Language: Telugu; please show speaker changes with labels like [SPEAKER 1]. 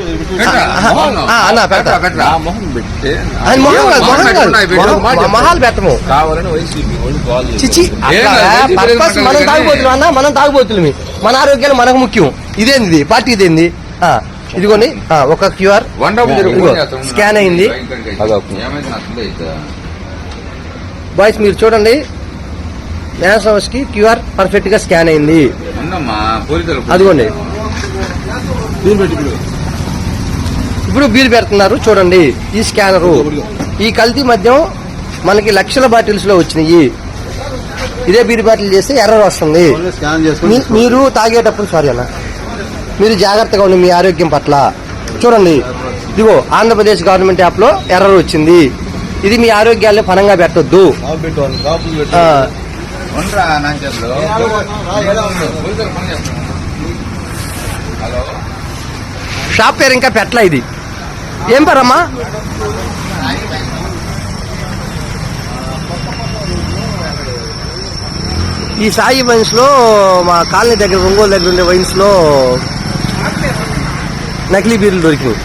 [SPEAKER 1] అన్న
[SPEAKER 2] మొహం పెట్టి.
[SPEAKER 1] ఆయన మొహం కాదు, మొహం కాదు. మొహాలు పెట్టము.
[SPEAKER 2] కావాలని వైసీపీ.
[SPEAKER 1] చిచి పర్పస్ మనం తాగుబోతులు అన్న మనం తాగుబోతులు మన ఆరోగ్యాలు మనకు ముఖ్యం. ఇదేంది? ఇది? పార్టీ ఇదేంది? ఆ, ఒక క్యూఆర్. స్కాన్ అయింది. బాయ్స్ మీరు చూడండి. న్యాస్ హౌస్కి క్యూఆర్ పర్ఫెక్ట్గా స్కాన్ అయింది. అదిగోండి. ఇప్పుడు బీర్ పెడుతున్నారు చూడండి ఈ స్కానరు. ఈ కల్తీ మద్యం మనకి లక్షల బాటిల్స్లో వచ్చినాయి. ఇదే బీర్ బాటిల్ చేస్తే ఎర్రర్ వస్తుంది. మీరు తాగేటప్పుడు సారీ అన్న మీరు జాగ్రత్తగా ఉండి మీ ఆరోగ్యం పట్ల చూడండి. ఇదిగో ఆంధ్రప్రదేశ్ గవర్నమెంట్ యాప్లో ఎర్రర్ వచ్చింది. ఇది మీ ఆరోగ్యాన్ని పనంగా పెట్టొద్దు. షాప్ పేరు ఇంకా పెట్టలా ఇది. ఏం పేరమ్మా? ఈ సాయి వైన్స్లో మా కాలనీ దగ్గర ఒంగోలు దగ్గర ఉండే వైన్స్లో నకిలీ బీర్లు దొరికినాయి.